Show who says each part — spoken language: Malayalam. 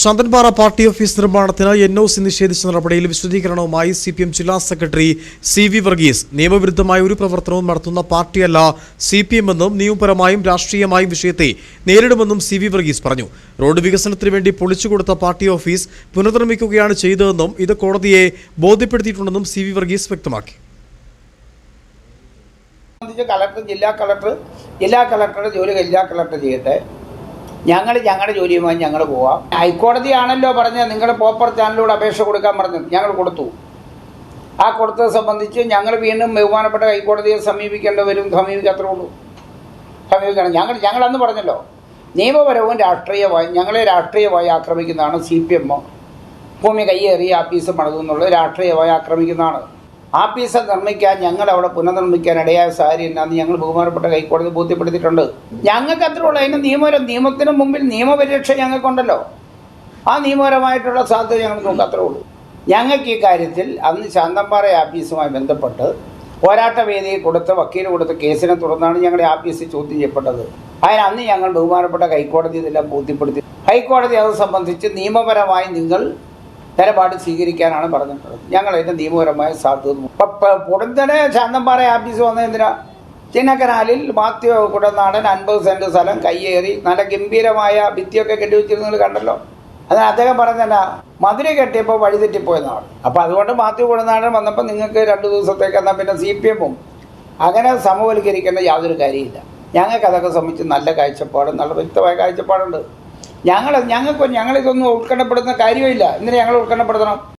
Speaker 1: ശാന്തൻപാറ പാർട്ടി ഓഫീസ് നിർമ്മാണത്തിന് എൻ ഒ സി നിഷേധിച്ച നടപടിയിൽ വിശദീകരണവുമായി സി പി എം ജില്ലാ സെക്രട്ടറി സി വി വർഗീസ്. നിയമവിരുദ്ധമായ ഒരു പ്രവർത്തനവും നടത്തുന്ന പാർട്ടിയല്ല സി പി എം എന്നും നിയമപരമായും രാഷ്ട്രീയമായും വിഷയത്തെ നേരിടുമെന്നും സി വി വർഗീസ് പറഞ്ഞു. റോഡ് വികസനത്തിന് വേണ്ടി പൊളിച്ചുകൊടുത്ത പാർട്ടി ഓഫീസ് പുനർനിർമ്മിക്കുകയാണ് ചെയ്തതെന്നും ഇത് കോടതിയെ ബോധ്യപ്പെടുത്തിയിട്ടുണ്ടെന്നും സി വി വർഗീസ് വ്യക്തമാക്കി.
Speaker 2: ജില്ലാ കളക്ടർ ജില്ലാ കളക്ടറുടെ ജോലി ജില്ലാ കളക്ടർ ചെയ്യട്ടെ. ഞങ്ങൾ ഞങ്ങളുടെ ജോലിയുമായി ഞങ്ങൾ പോവാം. ഹൈക്കോടതിയാണല്ലോ പറഞ്ഞത് നിങ്ങൾ പോപ്പർ ചാനലിലൂടെ അപേക്ഷ കൊടുക്കാൻ പറഞ്ഞത്. ഞങ്ങൾ കൊടുത്തു. ആ കൊടുത്തത് സംബന്ധിച്ച് ഞങ്ങൾ വീണ്ടും ബഹുമാനപ്പെട്ട ഹൈക്കോടതിയെ സമീപിക്കേണ്ടി വരും സമീപിക്കാത്ര ഉള്ളൂ. സമീപിക്കണം. ഞങ്ങൾ ഞങ്ങൾ അന്ന് പറഞ്ഞല്ലോ നിയമപരവും രാഷ്ട്രീയമായി ഞങ്ങളെ രാഷ്ട്രീയമായി ആക്രമിക്കുന്നതാണ് സി പി എം. ഭൂമി കയ്യേറി ആപ്പീസ് പണിതു എന്നുള്ളത് രാഷ്ട്രീയമായി ആക്രമിക്കുന്നതാണ്. ആപ്പീസ് നിർമ്മിക്കാൻ ഞങ്ങൾ അവിടെ പുനർനിർമ്മിക്കാൻ ഇടയായ സാഹചര്യം എന്നാന്ന് ഞങ്ങൾ ബഹുമാനപ്പെട്ട ഹൈക്കോടതി ബോധ്യപ്പെടുത്തിയിട്ടുണ്ട്. ഞങ്ങൾക്ക് അത്ര ഉള്ളൂ. അതിന് നിയമപരം നിയമത്തിന് മുമ്പിൽ നിയമപരീക്ഷ ഞങ്ങൾക്കുണ്ടല്ലോ. ആ നിയമപരമായിട്ടുള്ള സാധ്യത ഞങ്ങൾക്ക് നമുക്ക് അത്രേ ഉള്ളൂ. ഞങ്ങൾക്ക് ഈ കാര്യത്തിൽ അന്ന് ശാന്തമ്പാറ ആപ്പീസുമായി ബന്ധപ്പെട്ട് പോരാട്ട വേദിയിൽ കൊടുത്ത വക്കീൽ കൊടുത്ത കേസിനെ തുടർന്നാണ് ഞങ്ങളുടെ ആപ്പീസ് ചോദ്യം ചെയ്യപ്പെട്ടത്. അതിന് അന്ന് ഞങ്ങൾ ബഹുമാനപ്പെട്ട ഹൈക്കോടതി ഇതെല്ലാം ബോധ്യപ്പെടുത്തി. ഹൈക്കോടതി അത് സംബന്ധിച്ച് നിയമപരമായി നിങ്ങൾ നിലപാട് സ്വീകരിക്കാനാണ് പറഞ്ഞിട്ടുള്ളത്. ഞങ്ങൾ അതിന്റെ നിയമപരമായ സാധ്യത ഉടനെ ശാന്തമ്പാറ ആഫീസ് വന്ന ചിന്നക്കനാലിൽ മാത്യു കുടനാടൻ അൻപത് സെന്റ് സ്ഥലം കയ്യേറി നല്ല ഗംഭീരമായ ഭിത്തിയൊക്കെ കെട്ടിവെച്ചിരുന്നത് കണ്ടല്ലോ? അതിന് അദ്ദേഹം പറഞ്ഞല്ല മധുര കെട്ടിയപ്പോൾ വഴിതെറ്റിപ്പോയെന്നാണ്. അപ്പോൾ അതുകൊണ്ട് മാത്യു കുടനാടൻ വന്നപ്പോൾ നിങ്ങൾക്ക് രണ്ട് ദിവസത്തേക്ക് എന്നാൽ പിന്നെ സി പി എമ്മും. അങ്ങനെ സമവൽക്കരിക്കേണ്ട യാതൊരു കാര്യമില്ല ഞങ്ങൾക്ക് അതൊക്കെ സംബന്ധിച്ച് നല്ല കാഴ്ചപ്പാടും നല്ല വ്യക്തമായ കാഴ്ചപ്പാടുണ്ട്. ഞങ്ങൾ ഞങ്ങൾക്ക് ഞങ്ങളിതൊന്നും ഉത്കണ്ഠപ്പെടുന്ന കാര്യമില്ല. എന്തിനാ ഞങ്ങൾ ഉത്കണ്ഠപ്പെടുത്തണം